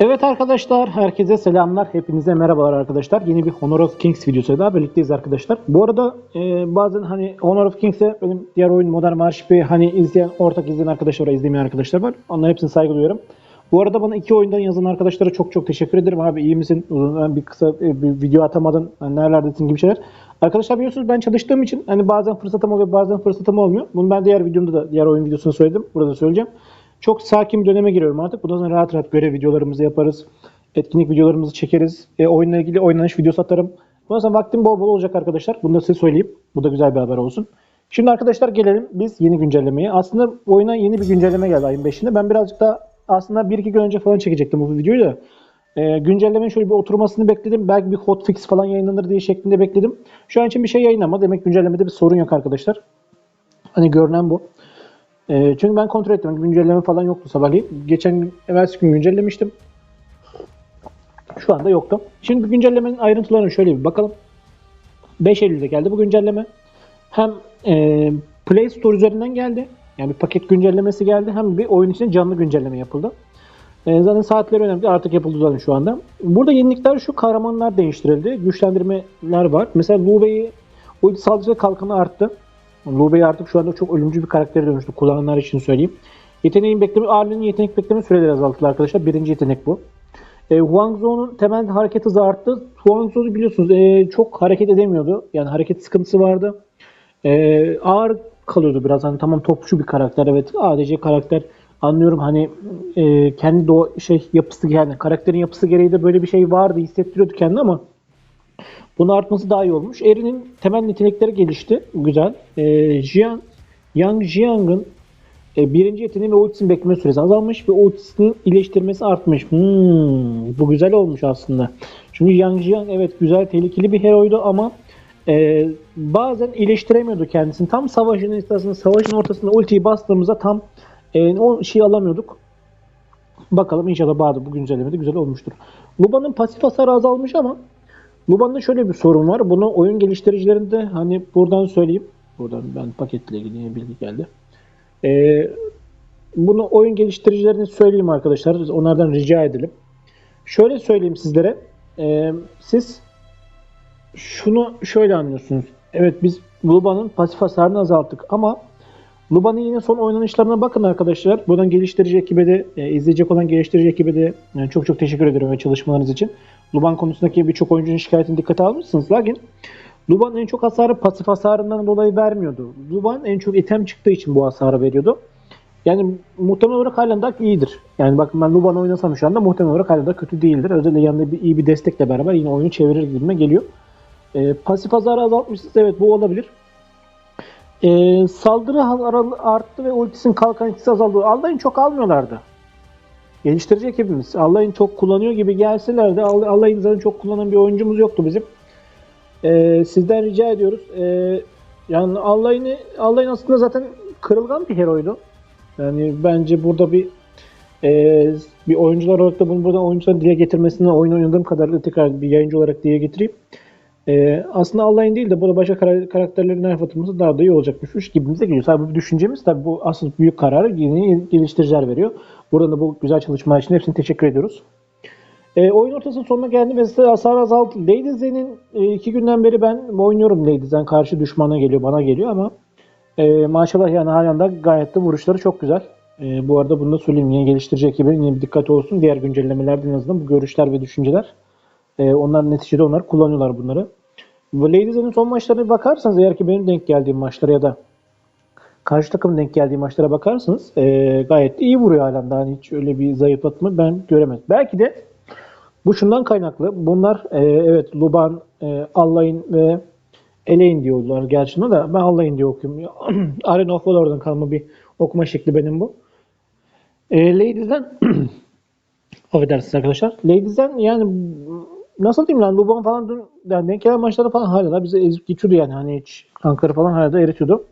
Evet arkadaşlar, herkese selamlar. Hepinize merhabalar arkadaşlar. Yeni bir Honor of Kings videosu daha birlikteyiz arkadaşlar. Bu arada e, bazen hani Honor of Kings'e benim diğer oyun Modern Warship'i hani izleyen, ortak izleyen arkadaşlar var, izlemeyen arkadaşlar var. Onların hepsine saygı duyuyorum. Bu arada bana iki oyundan yazan arkadaşlara çok çok teşekkür ederim. Abi iyi misin? Uzun bir kısa e, bir video atamadın. Hani nerelerdesin gibi şeyler. Arkadaşlar biliyorsunuz ben çalıştığım için hani bazen fırsatım oluyor bazen fırsatım olmuyor. Bunu ben diğer videomda da diğer oyun videosunda söyledim. Burada da söyleyeceğim. Çok sakin bir döneme giriyorum artık. Bundan sonra rahat rahat görev videolarımızı yaparız. Etkinlik videolarımızı çekeriz. E, oyunla ilgili oynanış videosu atarım. Bundan sonra vaktim bol bol olacak arkadaşlar. Bunu da size söyleyeyim. Bu da güzel bir haber olsun. Şimdi arkadaşlar gelelim biz yeni güncellemeye. Aslında oyuna yeni bir güncelleme geldi ayın 5'inde. Ben birazcık da aslında 1-2 gün önce falan çekecektim bu videoyu da. E, güncellemenin şöyle bir oturmasını bekledim. Belki bir hotfix falan yayınlanır diye şeklinde bekledim. Şu an için bir şey yayınlama. Demek güncellemede bir sorun yok arkadaşlar. Hani görünen bu. E, çünkü ben kontrol ettim. Güncelleme falan yoktu sabahleyin. Geçen gün, evvelsi gün güncellemiştim. Şu anda yoktu. Şimdi güncellemenin ayrıntılarına şöyle bir bakalım. 5 Eylül'de geldi bu güncelleme. Hem e, Play Store üzerinden geldi. Yani bir paket güncellemesi geldi. Hem bir oyun için canlı güncelleme yapıldı. E, zaten saatleri önemli. Artık yapıldı zaten şu anda. Burada yenilikler şu. Kahramanlar değiştirildi. Güçlendirmeler var. Mesela Lu Bey'i ulti saldırı ve kalkanı arttı. Lu Bey artık şu anda çok ölümcül bir karaktere dönüştü. Kullananlar için söyleyeyim. Yeteneğin bekleme, ağırlığının yetenek bekleme süreleri azaltıldı arkadaşlar. Birinci yetenek bu. E, Huang Zhou'nun temel hareket hızı arttı. Huang Zhou'u biliyorsunuz e, çok hareket edemiyordu. Yani hareket sıkıntısı vardı. E, ağır kalıyordu biraz. Hani tamam topçu bir karakter. Evet ADC karakter. Anlıyorum hani e, kendi doğ şey yapısı yani karakterin yapısı gereği de böyle bir şey vardı hissettiriyordu kendini ama bunun artması daha iyi olmuş. Erin'in temel yetenekleri gelişti. Güzel. E, Jian, Yang Jiang'ın e, birinci yeteneği ve ultisinin bekleme süresi azalmış ve ultisinin iyileştirmesi artmış. Hmm, bu güzel olmuş aslında. Çünkü Yang Jiang evet güzel tehlikeli bir heroydu ama e, bazen iyileştiremiyordu kendisini. Tam savaşın esnasında, savaşın ortasında ultiyi bastığımızda tam e, o şeyi alamıyorduk. Bakalım inşallah bazı bu güncellemede güzel olmuştur. Luba'nın pasif hasarı azalmış ama Luba'nda şöyle bir sorun var. Bunu oyun geliştiricilerinde hani buradan söyleyeyim. Buradan ben paketle ilgili bilgi geldi. Ee, bunu oyun geliştiricilerine söyleyeyim arkadaşlar. Onlardan rica edelim. Şöyle söyleyeyim sizlere. Ee, siz şunu şöyle anlıyorsunuz. Evet biz Luba'nın pasif hasarını azalttık ama Luba'nın yine son oynanışlarına bakın arkadaşlar. Buradan geliştirici ekibe de, e, izleyecek olan geliştirici ekibe de yani çok çok teşekkür ederim ve çalışmalarınız için. Luban konusundaki birçok oyuncunun şikayetini dikkate almışsınız. Lakin Luban en çok hasarı pasif hasarından dolayı vermiyordu. Luban en çok item çıktığı için bu hasarı veriyordu. Yani muhtemel olarak halen daha iyidir. Yani bakın ben Luban oynasam şu anda muhtemel olarak halen daha kötü değildir. Özellikle yanında bir, iyi bir destekle beraber yine oyunu çevirir gibime geliyor. E, pasif hasarı azaltmışsınız. Evet bu olabilir. E, saldırı arttı ve ultisinin kalkan etkisi azaldı. Allah'ın çok almıyorlardı. Geliştirici ekibimiz. Allah'ın çok kullanıyor gibi gelseler de Allah'ın zaten çok kullanan bir oyuncumuz yoktu bizim. E, sizden rica ediyoruz. E, yani Allah'ın Allah'ın aslında zaten kırılgan bir heroydu. Yani bence burada bir e, bir oyuncular olarak da bunu buradan oyuncuların dile getirmesine oyun oynadığım kadarıyla tekrar bir yayıncı olarak dile getireyim. Ee, aslında Allah'ın değil de burada başka karakterlerin nerf atılması daha da iyi olacakmış gibimize geliyor. Tabii bu düşüncemiz tabii bu asıl büyük kararı yeni geliştiriciler veriyor. Buradan da bu güzel çalışmalar için hepsine teşekkür ediyoruz. Ee, oyun ortasının sonuna geldi ve size hasar azaltı. Lady Zen'in e, iki günden beri ben oynuyorum Lady Zen. Karşı düşmana geliyor, bana geliyor ama e, maşallah yani halen de gayet de vuruşları çok güzel. E, bu arada bunu da söyleyeyim. Yeni geliştirici ekibin yine bir dikkat olsun. Diğer güncellemelerde en azından bu görüşler ve düşünceler e, onlar neticede onlar kullanıyorlar bunları. Ladies'in son maçlarına bakarsanız eğer ki benim denk geldiğim maçlara ya da karşı takım denk geldiği maçlara bakarsanız e, gayet de iyi vuruyor halen daha hiç öyle bir zayıflatma ben göremedim. Belki de bu şundan kaynaklı. Bunlar e, evet Luban, e, Allah'ın ve Elaine diyorlar gerçi da ben Allah'ın diye okuyorum. Arena of Valor'dan kalma bir okuma şekli benim bu. E, Ladies'den affedersiniz arkadaşlar. Ladies'den yani nasıl diyeyim lan Luban falan dün yani denk gelen maçlarda falan hala bize ezip geçiyordu yani hani hiç Ankara falan hala da eritiyordu.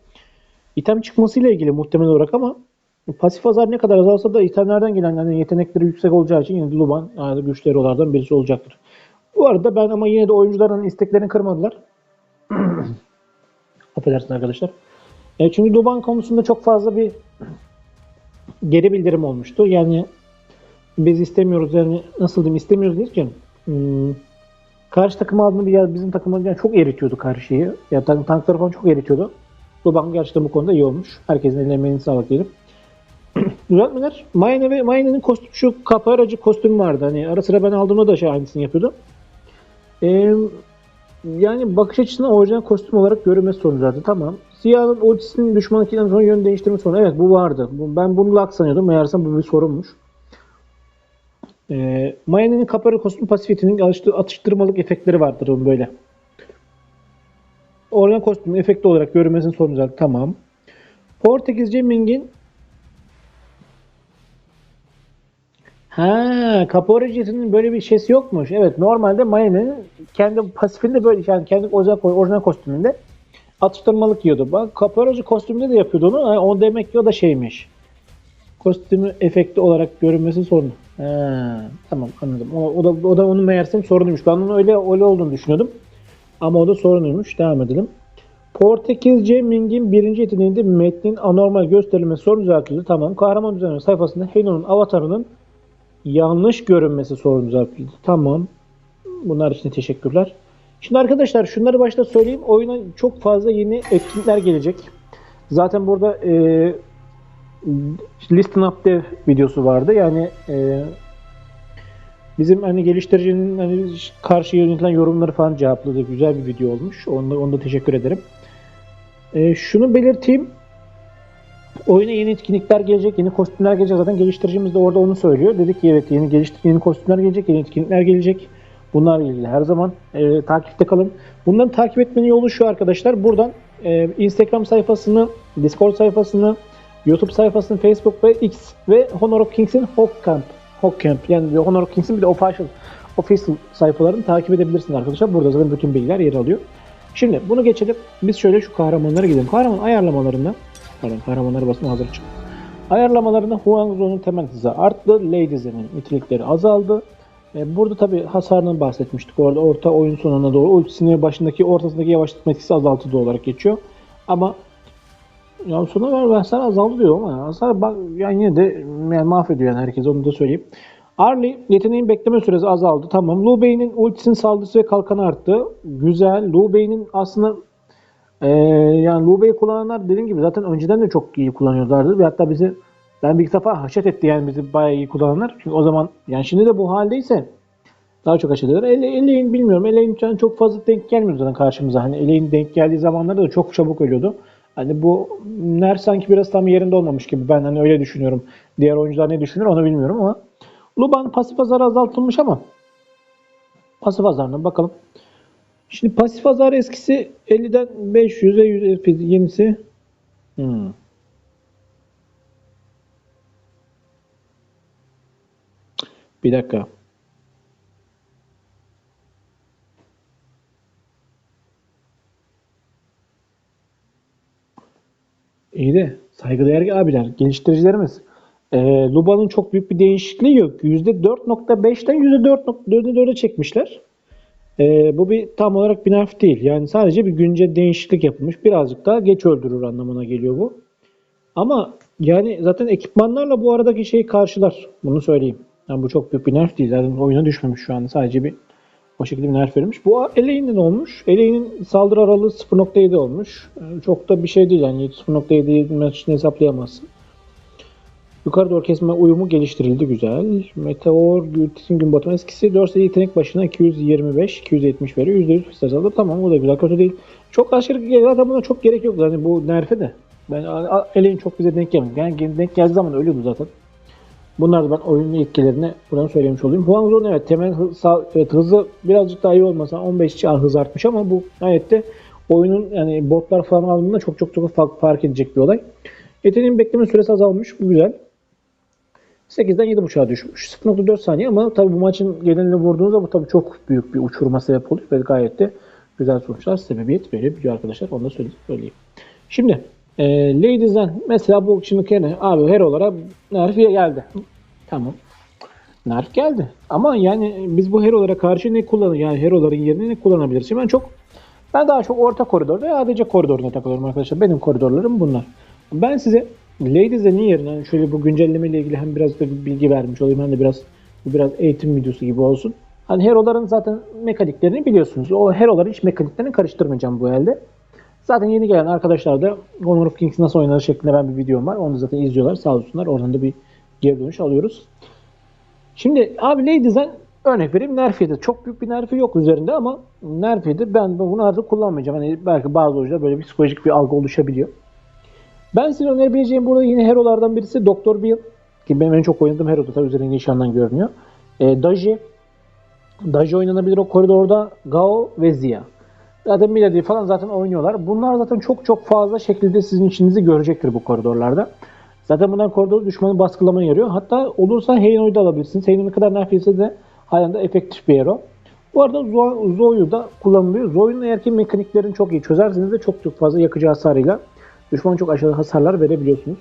İtem çıkmasıyla ilgili muhtemel olarak ama pasif hasar ne kadar azalsa da itemlerden gelen yani yetenekleri yüksek olacağı için yine Luban yani güçlü herolardan birisi olacaktır. Bu arada ben ama yine de oyuncuların isteklerini kırmadılar. Affedersin arkadaşlar. E, çünkü Luban konusunda çok fazla bir geri bildirim olmuştu. Yani biz istemiyoruz yani nasıl diyeyim istemiyoruz derken hmm, karşı takım aldığında bir ya bizim takım yani çok eritiyordu karşıyı. Ya tank, tankları falan çok eritiyordu. Luban gerçekten bu konuda iyi olmuş. Herkesin eline emeğine sağlık diyelim. Düzeltmeler. Mayne ve Mayne'nin kostüm şu kapı aracı kostümü vardı. Hani ara sıra ben aldığımda da şey aynısını yapıyordu. Ee, yani bakış açısına orijinal kostüm olarak görünmesi sorunu zaten. Tamam. Siyahın ultisinin düşmanınkinden sonra yön değiştirme sorunu. Evet bu vardı. Ben bunu lak sanıyordum. Meğersem bu bir sorunmuş. Ee, Mayne'nin kapı aracı kostüm pasifitinin atıştırmalık efektleri vardır onun böyle. Orijinal kostümün efekti olarak görünmesinin sorunu zaten. Tamam. Portekizce Ming'in Ha, Capora Jet'in böyle bir şeysi yokmuş. Evet, normalde Mayne'nin kendi pasifinde böyle yani kendi orijinal, kostümünde atıştırmalık yiyordu. Bak Caporacı kostümünde de yapıyordu onu. Ha, o demek ki o da şeymiş. Kostümü efekti olarak görünmesi sorun. Ha, tamam anladım. O, o da o da onun meğersem sorunuymuş. Ben onun öyle öyle olduğunu düşünüyordum. Ama o da sorunuymuş. Devam edelim. Portekizce Ming'in birinci yeteneğinde metnin anormal gösterilmesi sorun düzeltildi. Tamam. Kahraman düzenleme sayfasında Heno'nun avatarının yanlış görünmesi sorun düzeltildi. Tamam. Bunlar için teşekkürler. Şimdi arkadaşlar şunları başta söyleyeyim. Oyuna çok fazla yeni etkinlikler gelecek. Zaten burada e, Listen Up Dev videosu vardı. Yani e, bizim hani geliştiricinin hani karşı yönetilen yorumları falan cevapladı. Güzel bir video olmuş. Onda, onda teşekkür ederim. E, şunu belirteyim. Oyuna yeni etkinlikler gelecek, yeni kostümler gelecek. Zaten geliştiricimiz de orada onu söylüyor. Dedik ki evet yeni geliştir yeni kostümler gelecek, yeni etkinlikler gelecek. Bunlarla ilgili her zaman e, takipte kalın. Bunları takip etmenin yolu şu arkadaşlar. Buradan e, Instagram sayfasını, Discord sayfasını, YouTube sayfasını, Facebook ve X ve Honor of Kings'in Hockcamp. Hockcamp yani Honor of Kings'in bir de official, official sayfalarını takip edebilirsiniz arkadaşlar. Burada zaten bütün bilgiler yer alıyor. Şimdi bunu geçelim. Biz şöyle şu kahramanlara gidelim. Kahraman ayarlamalarında Pardon kahramanları basma hazır çık. Ayarlamalarında Huang Zhou'nun temel hızı arttı. Lady Zen'in nitelikleri azaldı. E, burada tabi hasarından bahsetmiştik. Orada orta oyun sonuna doğru ultisini başındaki ortasındaki yavaşlatma etkisi azaltıda olarak geçiyor. Ama ya sona ver hasar azaldı diyor ama hasar bak yani yine de yani mahvediyor yani herkes onu da söyleyeyim. Arlie yeteneğin bekleme süresi azaldı. Tamam. Lu Bei'nin ultisinin saldırısı ve kalkanı arttı. Güzel. Lu Bei'nin aslında ee, yani Lu Bei'yi kullananlar dediğim gibi zaten önceden de çok iyi kullanıyorlardı. Ve hatta bizi ben bir defa haşet etti yani bizi bayağı iyi kullananlar. Çünkü o zaman yani şimdi de bu haldeyse daha çok haşet ediyorlar. Ele, Eleğin bilmiyorum. Eleğin yani çok fazla denk gelmiyor zaten karşımıza. Hani Eleğin denk geldiği zamanlarda da çok çabuk ölüyordu. Hani bu Ner sanki biraz tam yerinde olmamış gibi. Ben hani öyle düşünüyorum. Diğer oyuncular ne düşünür onu bilmiyorum ama Luban pasif hasarı azaltılmış ama pasif hasarına bakalım. Şimdi pasif hasar eskisi 50'den 500'e 100 yenisi. Hmm. Bir dakika. İyi de saygıdeğer abiler, geliştiricilerimiz. E, Luba'nın çok büyük bir değişikliği yok. %4.5'ten %4.4'e çekmişler. Ee, bu bir tam olarak bir nerf değil. Yani sadece bir güncel değişiklik yapılmış. Birazcık daha geç öldürür anlamına geliyor bu. Ama yani zaten ekipmanlarla bu aradaki şeyi karşılar. Bunu söyleyeyim. Yani bu çok büyük bir nerf değil. Zaten oyuna düşmemiş şu anda. Sadece bir o şekilde bir nerf verilmiş. Bu Elein'de ne olmuş? Elein'in saldırı aralığı 0.7 olmuş. Yani çok da bir şey değil. Yani 0.7'yi maçını hesaplayamazsın. Yukarı doğru kesme uyumu geliştirildi güzel. Meteor Gültis'in gün batımı eskisi 4 sayı yetenek başına 225, 270 veriyor. %100 fister alır. Tamam o da güzel kötü değil. Çok aşırı zaten buna çok gerek yok. Yani bu nerfe de. Ben eleğin çok bize denk gelmedi. Yani denk geldiği zaman ölüyordu zaten. Bunlar da ben oyunun etkilerini buradan söylemiş olayım. Huang Zhou'nun evet temel hız, evet, hızı birazcık daha iyi olmasa 15 çağ hız artmış ama bu gayet de oyunun yani botlar falan aldığında çok çok çok fark, fark edecek bir olay. Yeteneğin bekleme süresi azalmış. Bu güzel. 8'den 7.5'a düşmüş. 0.4 saniye ama tabii bu maçın genelini vurduğunuzda bu tabii çok büyük bir uçurma sebep oluyor ve gayet de güzel sonuçlar sebebiyet verebiliyor arkadaşlar. Onu da söyleyeyim. Şimdi e, Ladies'den mesela bu şimdi kene abi her olarak nerf geldi. Tamam. Nerf geldi. Ama yani biz bu hero'lara karşı ne kullanır? Yani hero'ların yerine ne kullanabiliriz? Şimdi ben çok ben daha çok orta koridorda ya ADC koridoruna takılıyorum arkadaşlar. Benim koridorlarım bunlar. Ben size Lady Zen'in yerine şöyle bu güncelleme ile ilgili hem biraz da bir bilgi vermiş olayım hem de biraz biraz eğitim videosu gibi olsun. Hani hero'ların zaten mekaniklerini biliyorsunuz. O hero'ların hiç mekaniklerini karıştırmayacağım bu elde. Zaten yeni gelen arkadaşlar da Honor of Kings nasıl oynanır şeklinde ben bir videom var. Onu da zaten izliyorlar sağ olsunlar. Oradan da bir geri dönüş alıyoruz. Şimdi abi Lady Zen örnek vereyim nerf. Çok büyük bir nerfi yok üzerinde ama nerf. Ben bunu artık kullanmayacağım. Hani belki bazı oyuncular böyle psikolojik bir algı oluşabiliyor. Ben size önerebileceğim burada yine hero'lardan birisi Doktor Bill. Ki benim en çok oynadığım hero da üzerinde nişandan görünüyor. E, Daji. Daji oynanabilir o koridorda. Gao ve Zia. Zaten Milady falan zaten oynuyorlar. Bunlar zaten çok çok fazla şekilde sizin işinizi görecektir bu koridorlarda. Zaten bunlar koridor düşmanı baskılamaya yarıyor. Hatta olursa Heino'yu da alabilirsiniz. Heino ne kadar nefise de halen de efektif bir hero. Bu arada Zo- Zo'yu da kullanılıyor. Zo'nun eğer ki mekaniklerini çok iyi çözerseniz de çok çok fazla yakıcı hasarıyla düşmana çok aşırı hasarlar verebiliyorsunuz.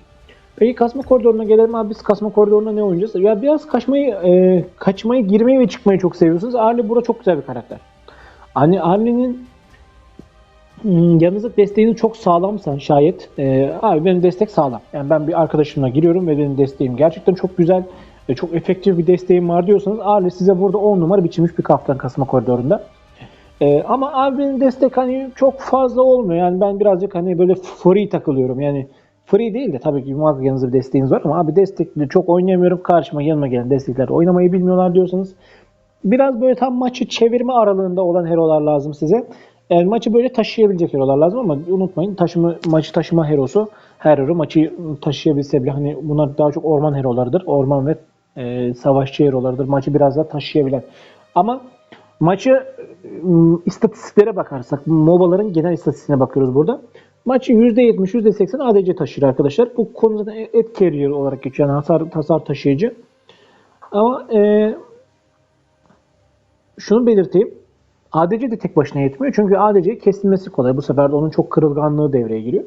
Peki kasma koridoruna gelelim abi biz kasma koridoruna ne oynayacağız? Ya biraz kaçmayı, e, kaçmayı, girmeyi ve çıkmayı çok seviyorsunuz. Arli burada çok güzel bir karakter. Hani Arli'nin yanınızda desteğiniz çok sağlamsa şayet e, abi benim destek sağlam. Yani ben bir arkadaşımla giriyorum ve benim desteğim gerçekten çok güzel ve çok efektif bir desteğim var diyorsanız Arli size burada 10 numara biçilmiş bir kaftan kasma koridorunda. E, ama abi benim destek hani çok fazla olmuyor. Yani ben birazcık hani böyle free takılıyorum. Yani free değil de tabii ki muhakkak yanınızda bir desteğiniz var ama abi destekli çok oynayamıyorum. Karşıma yanıma gelen destekler oynamayı bilmiyorlar diyorsanız biraz böyle tam maçı çevirme aralığında olan hero'lar lazım size. Yani maçı böyle taşıyabilecek hero'lar lazım ama unutmayın taşıma, maçı taşıma hero'su her hero maçı taşıyabilse bile hani bunlar daha çok orman hero'larıdır. Orman ve e, savaşçı hero'larıdır. Maçı biraz daha taşıyabilen. Ama maçı ım, istatistiklere bakarsak MOBA'ların genel istatistiğine bakıyoruz burada. Maçı %70, %80 ADC taşır arkadaşlar. Bu konu zaten et carrier olarak geçiyor. Yani hasar, hasar taşıyıcı. Ama e, şunu belirteyim. ADC de tek başına yetmiyor. Çünkü ADC'yi kesilmesi kolay. Bu sefer de onun çok kırılganlığı devreye giriyor.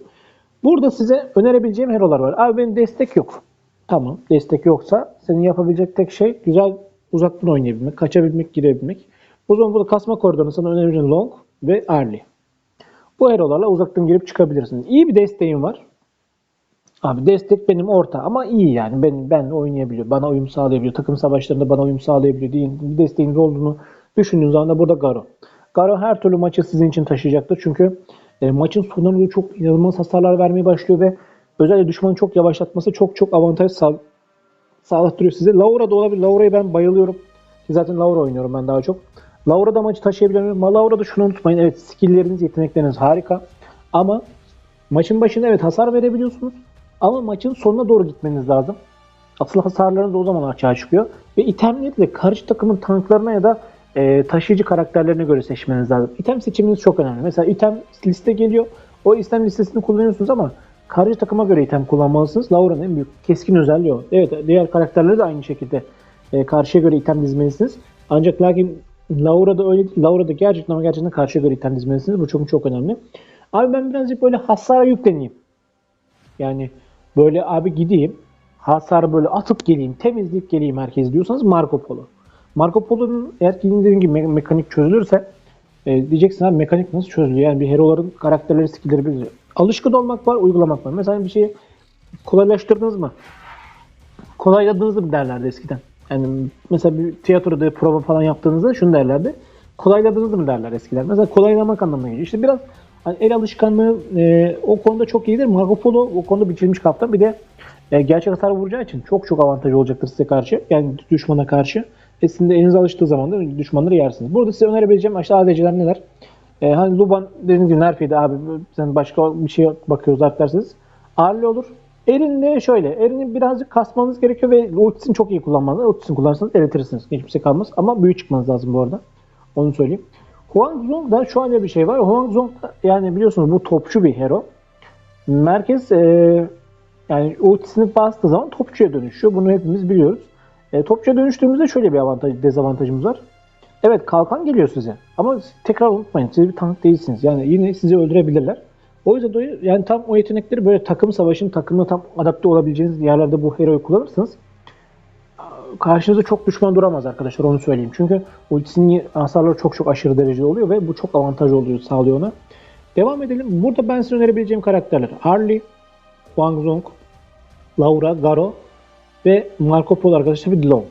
Burada size önerebileceğim hero'lar var. Abi benim destek yok. Tamam. Destek yoksa senin yapabilecek tek şey güzel uzaktan oynayabilmek, kaçabilmek, girebilmek. O zaman burada kasma koridorunu sana önereceğim Long ve Arlie. Bu hero'larla uzaktan girip çıkabilirsiniz. İyi bir desteğim var. Abi destek benim orta ama iyi yani. Ben ben oynayabiliyor. Bana uyum sağlayabiliyor. Takım savaşlarında bana uyum sağlayabiliyor. Değil, bir desteğiniz olduğunu düşündüğünüz zaman da burada Garo. Garo her türlü maçı sizin için taşıyacaktır. Çünkü e, maçın sonlarında çok inanılmaz hasarlar vermeye başlıyor ve özellikle düşmanı çok yavaşlatması çok çok avantaj sağ, sağlattırıyor size. Laura da olabilir. Laura'yı ben bayılıyorum. Ki zaten Laura oynuyorum ben daha çok. Laura da maçı taşıyabiliyor. Ama Laura'da şunu unutmayın. Evet skillleriniz, yetenekleriniz harika. Ama maçın başında evet hasar verebiliyorsunuz. Ama maçın sonuna doğru gitmeniz lazım. Asıl hasarlarınız o zaman açığa çıkıyor. Ve itemleri karşı takımın tanklarına ya da e, taşıyıcı karakterlerine göre seçmeniz lazım. İtem seçiminiz çok önemli. Mesela item liste geliyor. O item listesini kullanıyorsunuz ama karşı takıma göre item kullanmalısınız. Laura'nın en büyük keskin özelliği o. Evet diğer karakterleri de aynı şekilde e, karşıya göre item dizmelisiniz. Ancak lakin Laura'da öyle değil. Laura'da gerçekten ama gerçekten karşıya göre item dizmelisiniz. Bu çok çok önemli. Abi ben birazcık böyle hasara yükleneyim. Yani böyle abi gideyim hasar böyle atıp geleyim, temizleyip geleyim herkes diyorsanız Marco Polo. Marco Polo'nun eğer ki dediğim gibi me- mekanik çözülürse e, diyeceksin abi mekanik nasıl çözülüyor? Yani bir hero'ların karakterleri, skillleri biliyor. Alışkın olmak var, uygulamak var. Mesela bir şeyi kolaylaştırdınız mı? Kolayladınız mı derlerdi eskiden. Yani mesela bir tiyatroda prova falan yaptığınızda şunu derlerdi. Kolayladınız mı derler eskiden. Mesela kolaylamak anlamına geliyor. İşte biraz hani el alışkanlığı e, o konuda çok iyidir. Marco Polo o konuda biçilmiş kaptan. Bir de e, gerçek hasar vuracağı için çok çok avantajı olacaktır size karşı. Yani düşmana karşı. Ve sizin de eliniz alıştığı zaman da düşmanları yersiniz. Burada size önerebileceğim aşağı ADC'ler neler? E, hani Luban dediğiniz gibi nerfiydi abi. Sen başka bir şey bakıyoruz artık derseniz. Arli olur. Erin de şöyle. Erin'i birazcık kasmanız gerekiyor ve ultisini çok iyi kullanmanız. Ultisini kullanırsanız eritirsiniz. Hiçbir şey kalmaz. Ama büyük çıkmanız lazım bu arada. Onu söyleyeyim. Huang Zhong'da şu an bir şey var. Huang Zhong yani biliyorsunuz bu topçu bir hero. Merkez e, yani ultisini bastığı zaman topçuya dönüşüyor. Bunu hepimiz biliyoruz. E, topçuya dönüştüğümüzde şöyle bir avantaj, dezavantajımız var. Evet kalkan geliyor size. Ama tekrar unutmayın siz bir tank değilsiniz. Yani yine sizi öldürebilirler. O yüzden de yani tam o yetenekleri böyle takım savaşın takımla tam adapte olabileceğiniz yerlerde bu hero'yu kullanırsanız karşınızda çok düşman duramaz arkadaşlar onu söyleyeyim. Çünkü ultisinin hasarları çok çok aşırı derecede oluyor ve bu çok avantaj oluyor sağlıyor ona. Devam edelim. Burada ben size önerebileceğim karakterler. Harley, Wang Zong, Laura, Garo ve Marco Polo arkadaşlar bir Long.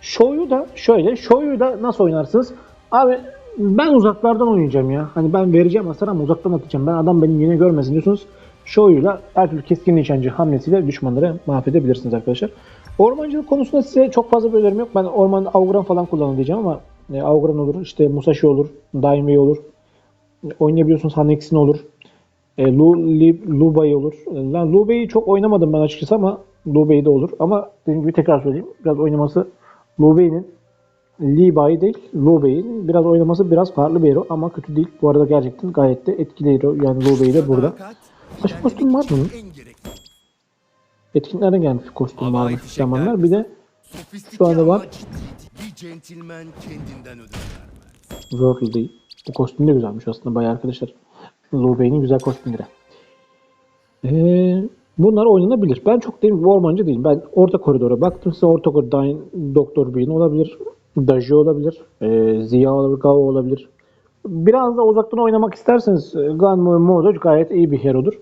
Show'yu da şöyle. Show'yu da nasıl oynarsınız? Abi ben uzaklardan oynayacağım ya. Hani ben vereceğim hasar ama uzaktan atacağım. Ben adam benim yine görmesin diyorsunuz. Show'yla her türlü keskin nişancı hamlesiyle düşmanları mahvedebilirsiniz arkadaşlar. Ormancılık konusunda size çok fazla bir önerim yok. Ben orman Auguran falan kullanın diyeceğim ama e, Auguran olur, işte Musashi olur, Daimyo olur. Oynayabiliyorsunuz Hanexin olur. E, Lu, Li, Lubay olur. E, Lubay'ı çok oynamadım ben açıkçası ama Lubay de olur. Ama dediğim gibi tekrar söyleyeyim. Biraz oynaması Lubay'nin Libay değil, Lubay'in biraz oynaması biraz farklı bir hero ama kötü değil. Bu arada gerçekten gayet de etkili hero. Yani Lubay de burada. Başka kostüm var mı? Etkinliklerden gelmiş kostüm fişekler. zamanlar. Bir de Şu anda var. Rocky değil. Bu kostüm de güzelmiş aslında bayağı arkadaşlar. Lubay'in güzel kostümleri. Ee, bunlar oynanabilir. Ben çok değil ormancı değilim. Ben orta koridora baktım. Size orta koridor Doktor Bean olabilir. Daji olabilir. E, Ziya olabilir. Gao olabilir. Biraz da uzaktan oynamak isterseniz e, Gunmo Modo gayet iyi bir hero'dur.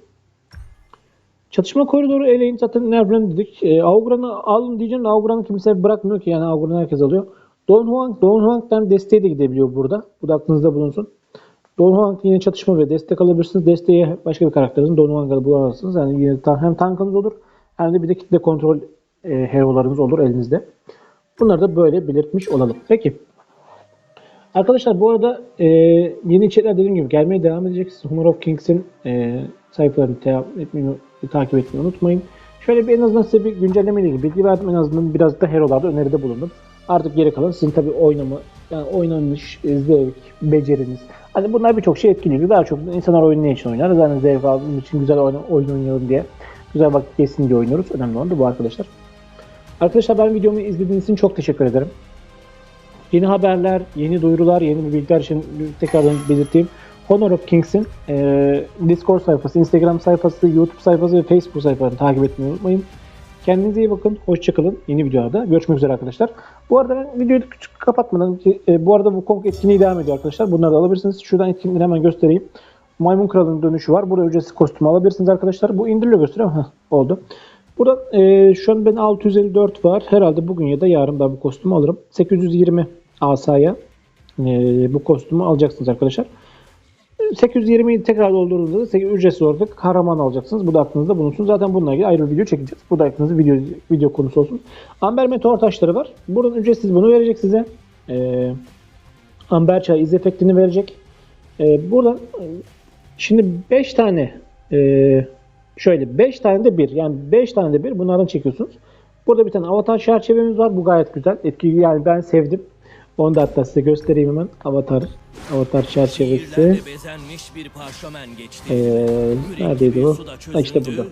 Çatışma koridoru eleyin zaten nereden dedik. E, Augran'ı alın diyeceğim Augran'ı kimse bırakmıyor ki yani Augran'ı herkes alıyor. Don Juan, Don Juan'dan desteği de gidebiliyor burada. Bu da aklınızda bulunsun. Don Juan yine çatışma ve destek alabilirsiniz. Desteğe başka bir karakterinizin Don Juan'ı bulamazsınız. Yani yine hem tankınız olur hem de bir de kitle kontrol e, hero'larınız olur elinizde. Bunları da böyle belirtmiş olalım. Peki. Arkadaşlar bu arada e, yeni içerikler dediğim gibi gelmeye devam edecek. Honor of Kings'in e, sayfalarını etmeyi, takip etmeyi unutmayın. Şöyle bir en azından size bir güncelleme ile ilgili bilgi verdim. En azından biraz da hero'larda öneride bulundum. Artık geri kalan sizin tabii oynama, yani oynanış, e, zevk, beceriniz. Hani bunlar birçok şey etkiliyor. Daha çok insanlar oyunu ne için oynar? Yani zevk aldığım için güzel oyun, oyun oynayalım diye. Güzel vakit geçsin diye oynuyoruz. Önemli olan da bu arkadaşlar. Arkadaşlar ben videomu izlediğiniz için çok teşekkür ederim. Yeni haberler, yeni duyurular, yeni bilgiler için tekrardan belirteyim. Honor of Kings'in e, Discord sayfası, Instagram sayfası, YouTube sayfası ve Facebook sayfalarını takip etmeyi unutmayın. Kendinize iyi bakın. Hoşçakalın. Yeni videolarda görüşmek üzere arkadaşlar. Bu arada ben videoyu küçük kapatmadan e, bu arada bu Kong etkinliği devam ediyor arkadaşlar. Bunları da alabilirsiniz. Şuradan etkinliğini hemen göstereyim. Maymun Kralı'nın dönüşü var. Burada ücretsiz kostüm alabilirsiniz arkadaşlar. Bu indiriliyor gösteriyor. Heh, oldu. Burada e, şu an ben 654 var. Herhalde bugün ya da yarın da bu kostümü alırım. 820 asaya e, bu kostümü alacaksınız arkadaşlar. 820'yi tekrar doldurduğunuzda da sekiz- ücretsiz olarak kahraman alacaksınız. Bu da aklınızda bulunsun. Zaten bununla ilgili ayrı bir video çekeceğiz. Bu da aklınızda video, video konusu olsun. Amber meteor taşları var. Buradan ücretsiz bunu verecek size. Ee, Amber çay iz efektini verecek. Ee, buradan şimdi 5 tane e, şöyle 5 tane de bir yani 5 tane de bir bunlardan çekiyorsunuz. Burada bir tane avatar çerçevemiz var. Bu gayet güzel. Etkili yani ben sevdim. Onu da hatta size göstereyim hemen. Avatar avatar çerçevesi. Sihirlerle bezenmiş bir parşömen geçti. Ee, neredeydi suda Ha işte burada.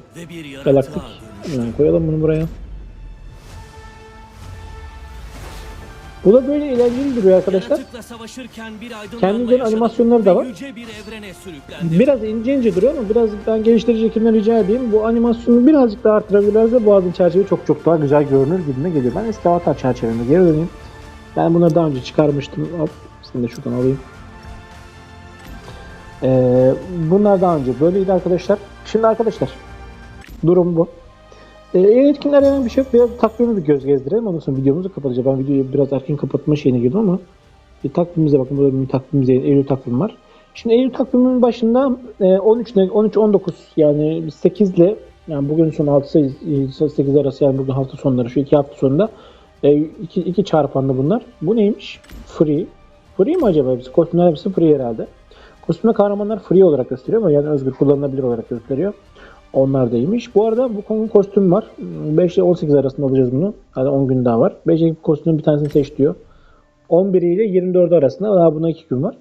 Galaktik. Hemen koyalım bunu buraya. Bu da böyle eğlenceli duruyor arkadaşlar. Kendinizin animasyonları da var. Biraz ince ince duruyor ama biraz ben geliştirici ekibine rica edeyim. Bu animasyonu birazcık daha arttırabilirlerse Boğaz'ın çerçeve çok çok daha güzel görünür gibime geliyor. Ben eski avatar çerçeveme geri döneyim. Ben bunları daha önce çıkarmıştım. Hop, seni de şuradan alayım. Ee, bunlar daha önce böyleydi arkadaşlar. Şimdi arkadaşlar durum bu. Ee, yeni etkinlerden bir şey yok. Biraz takvimi bir göz gezdirelim. Ondan sonra videomuzu kapatacağız. Ben videoyu biraz erken kapatma şeyine girdim ama bir takvimimize bakın. Burada bir takvimimize Eylül takvim var. Şimdi Eylül takviminin başında e, 13 ile 13 19 yani 8 ile yani bugün son 6 8 arası yani bugün hafta sonları şu iki hafta sonunda e, iki, iki çarpanlı bunlar. Bu neymiş? Free. Free mi acaba hepsi? Kostümler hepsi free herhalde. Kostüme kahramanlar free olarak gösteriyor ama yani özgür kullanılabilir olarak gösteriyor. Onlar da iyiymiş. Bu arada bu konunun kostüm var. 5 ile 18 arasında alacağız bunu. Hadi 10 gün daha var. 5 kostümün bir tanesini seç diyor. 11 ile 24 arasında daha buna 2 gün var.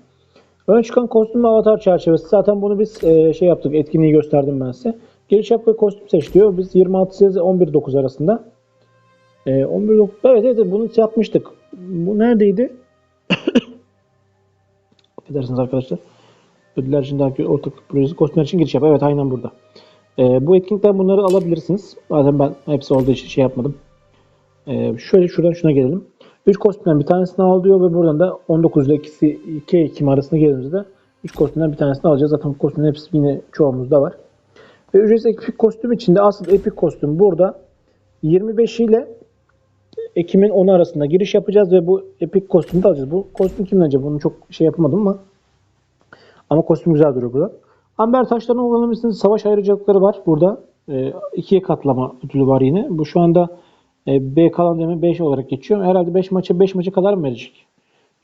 Ön çıkan kostüm ve avatar çerçevesi. Zaten bunu biz e, şey yaptık. Etkinliği gösterdim ben size. Geri şapka kostüm seç diyor. Biz 26 ile 11.9 arasında. E, 11.9 evet evet bunu yapmıştık. Bu neredeydi? Affedersiniz arkadaşlar. Ödüller için daha ortaklık projesi kostümler için giriş yap. Evet aynen burada. E, bu etkinlikten bunları alabilirsiniz. Zaten ben hepsi olduğu için şey yapmadım. E, şöyle şuradan şuna gelelim. 3 kostümden bir tanesini al diyor ve buradan da 19 ile 2, 2 Ekim arasında geldiğimizde 3 kostümden bir tanesini alacağız. Zaten bu kostümlerin hepsi yine çoğumuzda var. Ve ücretsiz epik kostüm içinde asıl epik kostüm burada 25 ile Ekim'in 10'u arasında giriş yapacağız ve bu epik kostümü de alacağız. Bu kostüm kimin acaba? Bunu çok şey yapamadım ama ama kostüm güzel duruyor burada. Amber taşlarını kullanabilirsiniz. Savaş ayrıcalıkları var burada. E, ikiye katlama ödülü var yine. Bu şu anda e, B kalan deme 5 olarak geçiyor. Herhalde 5 maça 5 maça kadar mı verecek?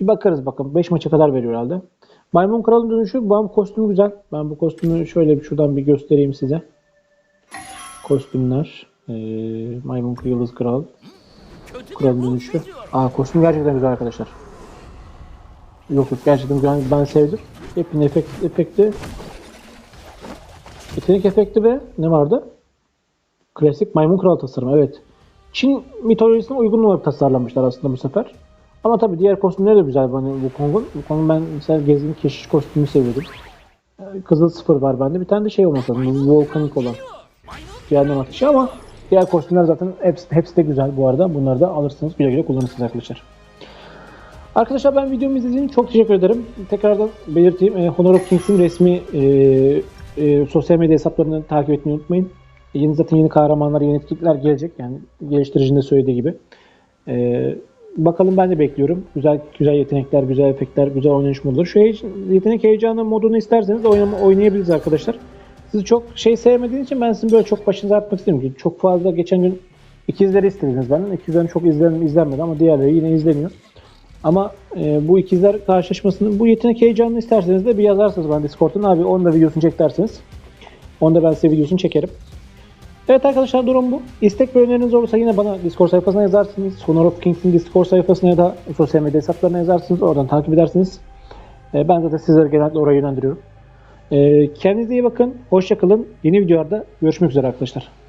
Bir bakarız bakalım. 5 maça kadar veriyor herhalde. Maymun Kral'ın dönüşü. Bu kostümü güzel. Ben bu kostümü şöyle bir şuradan bir göstereyim size. Kostümler. E, Maymun Yıldız Kral. Buz dönüşü. Aa kostüm gerçekten güzel arkadaşlar. Yok yok gerçekten güzel. Ben sevdim. Hepin efekt, efekti. Yetenek efekti ve ne vardı? Klasik maymun kral tasarımı evet. Çin mitolojisine uygun olarak tasarlanmışlar aslında bu sefer. Ama tabii diğer kostümleri de güzel bana Wukong'un. Wukong'un ben mesela gezgin keşiş kostümünü seviyordum. Ee, Kızıl sıfır var bende. Bir tane de şey bu Volkanik olan. Cehennem ateşi ama diğer kostümler zaten hepsi, hepsi de güzel bu arada. Bunları da alırsınız. Güle güle kullanırsınız arkadaşlar. Arkadaşlar ben videomu izlediğiniz için çok teşekkür ederim. Tekrardan belirteyim. E, Honor of Kings'in resmi e, e, sosyal medya hesaplarını takip etmeyi unutmayın. Yeni zaten yeni kahramanlar, yeni etkinlikler gelecek. Yani geliştiricinin de söylediği gibi. E, bakalım ben de bekliyorum. Güzel güzel yetenekler, güzel efektler, güzel oynanış modları. Şu heye- yetenek heyecanı modunu isterseniz oynama, oynayabiliriz arkadaşlar. Sizi çok şey sevmediğiniz için ben sizin böyle çok başınıza atmak istemiyorum. Çok fazla geçen gün ikizleri istediniz benden. İkizlerin çok izlen, izlenmedi ama diğerleri yine izleniyor. Ama e, bu ikizler karşılaşmasını, bu yetenek heyecanını isterseniz de bir yazarsınız bana Discord'dan. Abi onun da videosunu çek derseniz. Onu da ben size videosunu çekerim. Evet arkadaşlar durum bu. İstek ve öneriniz olursa yine bana Discord sayfasına yazarsınız. Honor of Kings'in Discord sayfasına ya da sosyal medya hesaplarına yazarsınız. Oradan takip edersiniz. E, ben zaten sizleri genellikle oraya yönlendiriyorum. E, kendinize iyi bakın. Hoşçakalın. Yeni videolarda görüşmek üzere arkadaşlar.